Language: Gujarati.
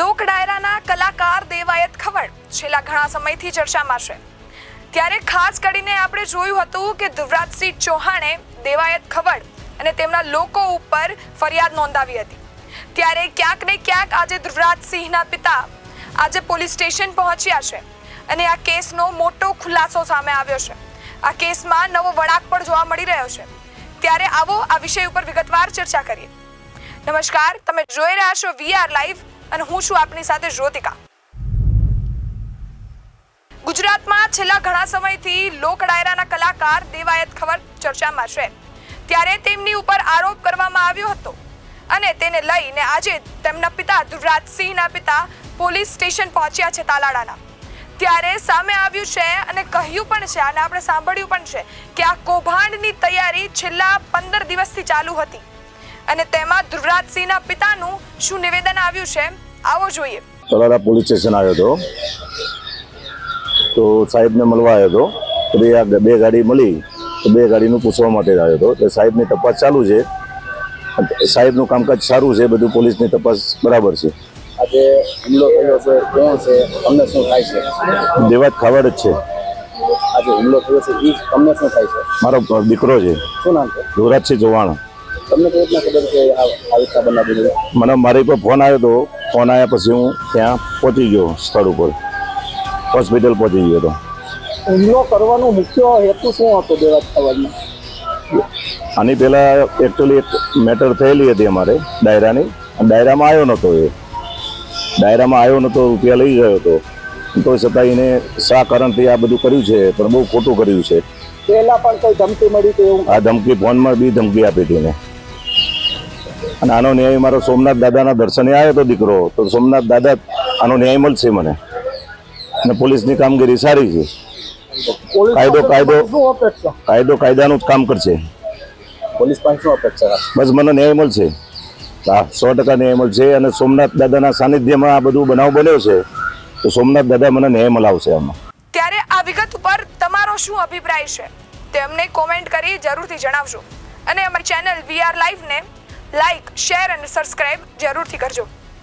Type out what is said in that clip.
લોક ડાયરાના કલાકાર દેવાયત ખવડ છેલ્લા ઘણા સમયથી ચર્ચામાં છે. ત્યારે ખાસ કરીને આપણે જોયું હતું કે ધ્રુવરાજસિંહ ચૌહાણે દેવાયત ખવડ અને તેમના લોકો ઉપર ફરિયાદ નોંધાવી હતી. ત્યારે ક્યાંક ને ક્યાંક આજે ધ્રુવરાજસિંહના પિતા આજે પોલીસ સ્ટેશન પહોંચ્યા છે અને આ કેસનો મોટો ખુલાસો સામે આવ્યો છે. આ કેસમાં નવો વળાંક પણ જોવા મળી રહ્યો છે. ત્યારે આવો આ વિષય ઉપર વિગતવાર ચર્ચા કરીએ. નમસ્કાર, તમે જોઈ રહ્યા છો વીઆર લાઈવ અને હું છું આપની સાથે જ્યોતિકા. ગુજરાતમાં છેલ્લા ઘણા સમયથી લોક ડાયરાના કલાકાર દેવાયત ખબર ચર્ચામાં છે. ત્યારે તેમની ઉપર આરોપ કરવામાં આવ્યો હતો અને તેને લઈને આજે તેમના પિતા ધ્રુવરાજસિંહના પિતા પોલીસ સ્ટેશન પહોંચ્યા છે તાલાડાના ત્યારે સામે આવ્યું છે અને કહ્યું પણ છે, અને આપણે સાંભળ્યું પણ છે કે આ કૌભાંડની તૈયારી છેલ્લા પંદર દિવસથી ચાલુ હતી. અને તેમાં ધ્રુવરાજસિંહના પિતાનું શું નિવેદન આવ્યું છે આવો જોઈએ. તલાડા પોલીસ સ્ટેશન આવ્યો હતો. તો સાહેબને મળવા આવ્યો હતો. તો બે આ બે ગાડી મળી તો બે ગાડીનું પૂછવા માટે આવ્યો હતો. તો સાહેબની તપાસ ચાલુ છે. સાહેબનું કામકાજ સારું છે બધું પોલીસની તપાસ બરાબર છે. આજે હુમલો થયો છે કોણ છે તમને શું થાય છે? દેવાત ખાવડ જ છે. આજે હુમલો થયો છે એ તમને શું થાય છે? મારો દીકરો છે. શું નામ છે? ધોરાજસિંહ ચૌહાણ. તમને કેવી રીતના ખબર કે આ આ રીતના બનાવી મને મારી પર ફોન આવ્યો હતો ફોન આવ્યા પછી હું ત્યાં પહોંચી ગયો સ્થળ ઉપર. હોસ્પિટલ પહોંચી ગયો હતો. હુમલો કરવાનો મુખ્ય હેતુ શું હતો દેવાત ખબરમાં આની પહેલાં એકચ્યુઅલી એક મેટર થયેલી હતી અમારે ડાયરાની. ડાયરામાં આવ્યો નહોતો એ. ડાયરામાં આવ્યો નહોતો રૂપિયા લઈ ગયો હતો. તો છતાં એને શા કારણથી આ બધું કર્યું છે? પણ બહુ ખોટું કર્યું છે. પહેલા પણ કંઈ ધમકી મળી હતી આ ધમકી ફોનમાં બી ધમકી આપી હતી એને. અને આનો ન્યાય મારો સોમનાથ દાદાના દર્શને આવ્યો હતો દીકરો. તો સોમનાથ દાદા આનો ન્યાય મળશે મને. અને પોલીસની કામગીરી સારી છે. પોલીસ કાયદો- કાયદો. કાયદો કાયદાનું જ કામ કરશે. પોલીસ પાસે અપેક્ષા બસ મને ન્યાય મળશે. હા સો ટકા ન્યાય મળશે અને સોમનાથ દાદાના સાનિધ્યમાં આ બધું બનાવ બન્યો છે તો સોમનાથ દાદા મને ન્યાય મળાવશે આમાં. ત્યારે આ વિગત ઉપર તમારો શું અભિપ્રાય છે? તેમને કોમેન્ટ કરી જરૂરથી જણાવજો. અને અમારી ચેનલ વીઆર લાઈવને લાઈક શેર અને સબસ્ક્રાઇબ જરૂરથી કરજો.